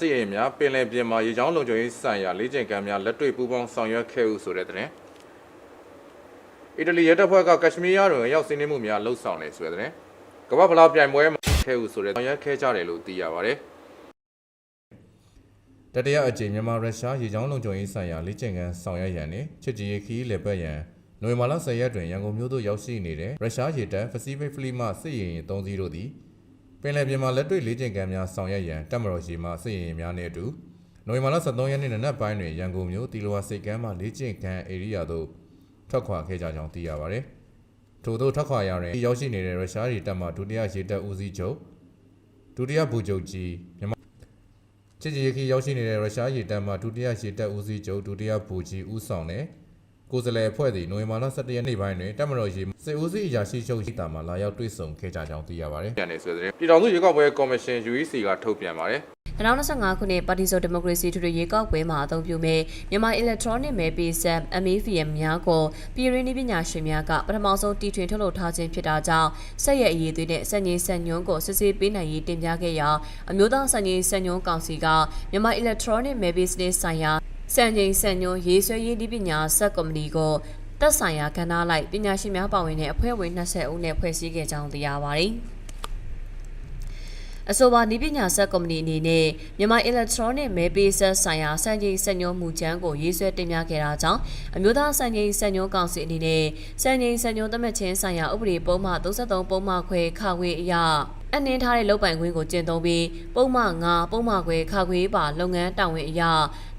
စစ်ရေးများပင်လယ်ပြင်မှာရေကြောင်းလုံခြုံရေးဆိုင်ရာလေ့ကျင့်ခန်းများလက်တွေ့ပူးပေါင်းဆောင်ရွက်ခဲ့ဟုဆိုတဲ့တဲ့အီတလီရဲတပ်ဖွဲ့ကကက်ရှမီးယားတွင်ရောက်စီးနှင်းမှုများလှုပ်ဆောင်နေဆိုတဲ့တဲ့ကမ္ဘာဖလားပြိုင်ပွဲမှာခဲ့ဟုဆိုတဲ့ဆောင်ရွက်ခဲ့ကြတယ်လို့သိရပါတယ်တတိယအကြိမ်မြန်မာရုရှားရေကြောင်းလုံခြုံရေးဆိုင်ရာလေ့ကျင့်ခန်းဆောင်ရွက်ရန်နှင့်ချစ်ကြည်ရေးခီးလေပတ်ရန်နိုဝင်ဘာလ10ရက်တွင်ရန်ကုန်မြို့သို့ရောက်ရှိနေတဲ့ရုရှားရေတပ် Pacific Fleet မှစစ်ရေယာဉ်3စီးတို့သည် ပင်လယ်ပြင်မှာလက်တွေ့လေ့ကျင့်ခန်းများဆောင်ရွက်ရန်တပ်မတော်ရှိမှစစ်ရင်များနှင့်အတူနိုဝင်ဘာလ23ရက်နေ့နံနက်ပိုင်းတွင်ရန်ကုန်မြို့တီလိုဝါစိတ်ကမ်းမှလေ့ကျင့်ခန်းဧရိယာသို့ထွက်ခွာခဲ့ကြကြောင်းသိရပါသည်။ထို့သောထွက်ခွာရာတွင်ရောက်ရှိနေတဲ့ရုရှားရေတပ်မှဒုတိယရေတပ်ဦးစီးချုပ်ဒုတိယဗိုလ်ချုပ်ကြီးမြန်မာချစ်ကြည်ရေးခီရောက်ရှိနေတဲ့ရုရှားရေတပ်မှဒုတိယရေတပ်ဦးစီးချုပ်ဒုတိယဗိုလ်ကြီးဦးဆောင်တဲ့ ကိုယ်စားလှယ်အဖွဲ့သည်နိုဝင်ဘာလ17ရက်နေ့ပိုင်းတွင်တပ်မတော်ရေစစ်ဦးစီးအရာရှိချုပ်ရှိတာမှလာရောက်တွေ့ဆုံခဲ့ကြကြောင်းသိရပါတယ်။ပြန်နေဆိုတဲ့ပြည်တော်စုရေကောက်ပွဲကော်မရှင် UEC ကထုတ်ပြန်ပါတယ်2025ခုနှစ်ပါတီစုံဒီမိုကရေစီထူထူရွေးကောက်ပွဲမှာအသုံးပြုမဲ့မြန်မာ electronic မဲပေးဆက် MAVM များကိုပြည်ရင်းနှီးပညာရှင်များကပထမဆုံးတီထွင်ထုတ်လုပ်ထားခြင်းဖြစ်တာကြောင့်ဆက်ရဲ့အရေးသွေးနဲ့စက်ငင်းစက်ညွန်းကိုစစ်ဆေးပေးနိုင်ရေးတင်ပြခဲ့ရာအမျိုးသားစက်ငင်းစက်ညွန်းကောင်စီကမြန်မာ electronic မဲပေးစနစ်ဆိုင်ရာ စံချိန်စံညွန်းရေးဆွဲရေးဒီပညာစက်ကော်မတီကိုတက်ဆိုင်ရာကဏ္ဍလိုက်ပညာရှင်များပါဝင်တဲ့အဖွဲ့ဝင်20ဦးနဲ့ဖွဲ့စည်းခဲ့ကြောင်းသိရပါတယ်။အဆိုပါနီးပညာဆက်ကုမ္ပဏီအနေနဲ့မြန်မာ electronic မဲပေးဆက်ဆိုင်ရာစံချိန်စံညွှန်းမူချမ်းကိုရေးဆွဲတင်ပြခဲ့တာကြောင့်အမျိုးသားစံချိန်စံညွှန်းကောင်စီအနေနဲ့စံချိန်စံညွှန်းသတ်မှတ်ခြင်းဆိုင်ရာဥပဒေပုံမှန်33ပုံမှန်ခွဲခခွေအရ အနှင်းထားတဲ့လုပ်ပိုင်ခွင့်ကိုကျင့်သုံးပြီးပုံမှန်9ပုံမှန်ခွဲခခွေပါလုပ်ငန်းတာဝန်အရ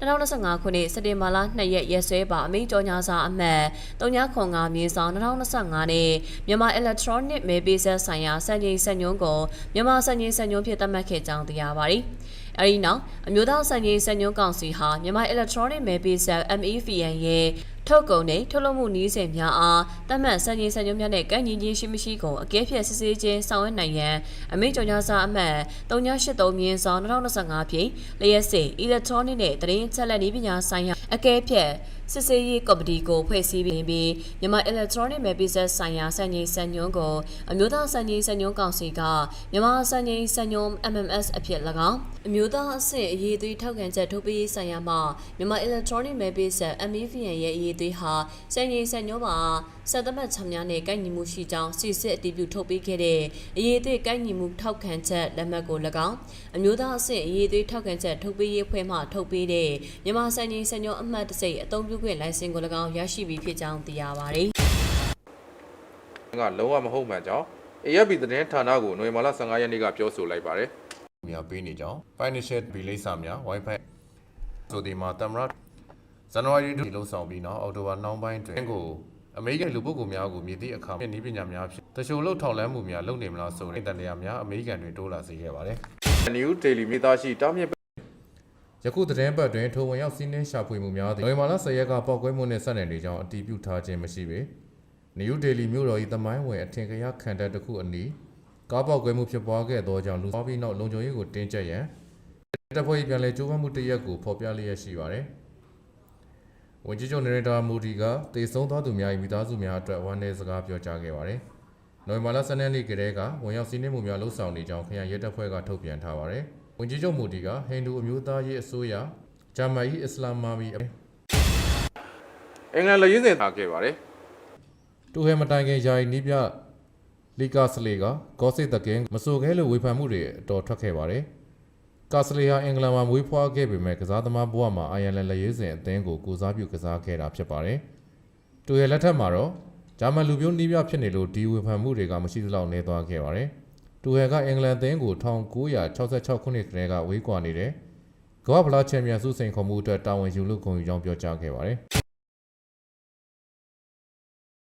2025ခုနှစ်စက်တင်ဘာလ2ရက်ရက်စွဲပါအမိန့်ကြော်ညာစာအမှတ်39မြေဆောင်2025နဲ့မြန်မာ electronic မဲပေးဆက်ဆိုင်ရာစံချိန်စံညွှန်းကိုမြန်မာစံချိန်စံညွှန်းဖြင့်သတ်မှတ်ခဲ့ကြောင်းသိရပါတယ်။အဲဒီနောက်အမျိုးသားစံချိန်စံညွှန်းကောင်စီဟာမြန်မာ electronic မဲပေးဆက် MEVN ရဲ့ ထုတ်ကုန်နဲ့ထုတ်လုပ်မှုနည်းစဉ်များအားတတ်မှတ်စံချိန်စံညွှန်းများနဲ့ကန့်ညီခြင်းရှိမရှိကိုအကဲဖြတ်စစ်ဆေးခြင်းဆောင်ရွက်နိုင်ရန်အမိန့်ကြော်ညာစာအမှတ်3983မြင်းဆောင်2025ဖြင့်လျက်စစ် electronic နဲ့သတင်းချက်လက်နည်းပညာဆိုင်ရာအကဲဖြတ် စစ်ဆေးရေးကော်မတီကိုဖွဲ့စည်းပြီးမြန်မာ electronic မဲပေးဆက်ဆိုင်ရာစံချိန်စံညွှန်းကိုအမျိုးသားစံချိန်စံညွှန်းကောင်စီကမြန်မာစံချိန်စံညွှန်း MMS အဖြစ်၎င်းအမျိုးသားအဆင့်အရေးသွေးထောက်ခံချက်ထုတ်ပေးရေးဆိုင်ရာမှာမြန်မာ electronic မဲပေးဆက် MEVN ရဲ့အရေးသွေးဟာစံချိန်စံညွှန်းမှာ စက်သမတ်ချမ်းများနဲ့ကိုက်ညီမှုရှိကြောင်းစစ်စစ်အတည်ပြုထုတ်ပေးခဲ့တဲ့အရေးသွေးကိုက်ညီမှုထောက်ခံချက်လက်မှတ်ကို၎င်းအမျိုးသားအဆင့်အရေးသွေးထောက်ခံချက်ထုတ်ပေးရေးအဖွဲ့မှထုတ်ပေးတဲ့မြန်မာစံချိန်စံညွှန်းအမှတ်တစိအသုံးပြုခွင့်လိုင်စင်ကို၎င်းရရှိပြီးဖြစ်ကြောင်းသိရပါတယ်။။ကလုံးဝမဟုတ်မှန်ကြောင်း AFP သတင်းဌာနကိုနိုဝင်ဘာလ15ရက်နေ့ကပြောဆိုလိုက်ပါတယ်။များပေးနေကြောင်း financial ဘီလိပ်စာများ Wi-Fi ဆိုဒီမှာတမရဇန်နဝါရီတွင်လှုပ်ဆောင်ပြီးနောက်အောက်တိုဘာနောက်ပိုင်းတွင်ကို အမေရိကန်လူပုဂ္ဂိုလ်များကိုမြည်သည့်အခါနည်းပညာများဖြင့်တချို့လှုပ်ထောင်လန်းမှုများလုပ်နေမလားဆိုတဲ့တန်တရားများအမေရိကန်တွင်တိုးလာစေခဲ့ပါတယ်။ New Daily မိသားရှိတားမြစ်ယခုသတင်းပတ်တွင်ထိုဝင်ရောက်စီးနှင်းရှာဖွေမှုများသည်နိုဝင်ဘာလ10ရက်ကပောက်ကွဲမှုနှင့်ဆက်နွယ်နေကြောင်းအတည်ပြုထားခြင်းမရှိပေ။ New Daily မြို့တော်၏သမိုင်းဝင်အထင်ကရခံတပ်တစ်ခုအနီးကားပောက်ကွဲမှုဖြစ်ပွားခဲ့သောကြောင့်လူသွားပြီးနောက်လုံခြုံရေးကိုတင်းကျပ်ရန်တပ်ဖွဲ့၏ပြန်လည်ကြိုးပမ်းမှုတစ်ရက်ကိုဖော်ပြလျက်ရှိပါသည်။ ဝန်ကြီးချုပ်နရန်ဒါမူဒီကတေဆုံးသွားသူများ၏မိသားစုများအတွက်ဝမ်းနည်းစကားပြောကြားခဲ့ပါတယ်။နိုဝင်ဘာလ12ရက်နေ့ကတည်းကဝင်ရောက်စီးနှင်းမှုများလှုပ်ဆောင်နေကြောင်းခရိုင်ရဲတပ်ဖွဲ့ကထုတ်ပြန်ထားပါတယ်။ဝန်ကြီးချုပ်မူဒီကဟိန္ဒူအမျိုးသားရေးအစိုးရဂျာမန်၏အစ္စလာမ်မာမီအင်္ဂလန်လက်ရင်းစင်ထားခဲ့ပါတယ်။တူဟဲမတိုင်ခင်ယာယီနီးပြလီကာစလေကဂေါစစ်တကင်းမဆိုခဲလို့ဝေဖန်မှုတွေအတော်ထွက်ခဲ့ပါတယ်။ ကာစလေဟာအင်္ဂလန်မှာမွေးဖွားခဲ့ပေမဲ့ကစားသမားဘဝမှာအိုင်ယာလန်လက်ရင်းစင်အသင်းကိုကိုစားပြုကစားခဲ့တာဖြစ်ပါတယ်။တူဟဲလက်ထက်မှာတော့ဂျာမန်လူမျိုးနီးပြဖြစ်နေလို့ဒီဝေဖန်မှုတွေကမရှိသလောက်နေသွားခဲ့ပါတယ်။တူဟဲကအင်္ဂလန်အသင်းကို1966ခုနှစ်ကတည်းကဝေးကွာနေတဲ့ကမ္ဘာဖလားချန်ပီယံဆုစိန်ခေါ်မှုအတွက်တာဝန်ယူလို့ဂုဏ်ယူကြောင်းပြောကြားခဲ့ပါတယ်။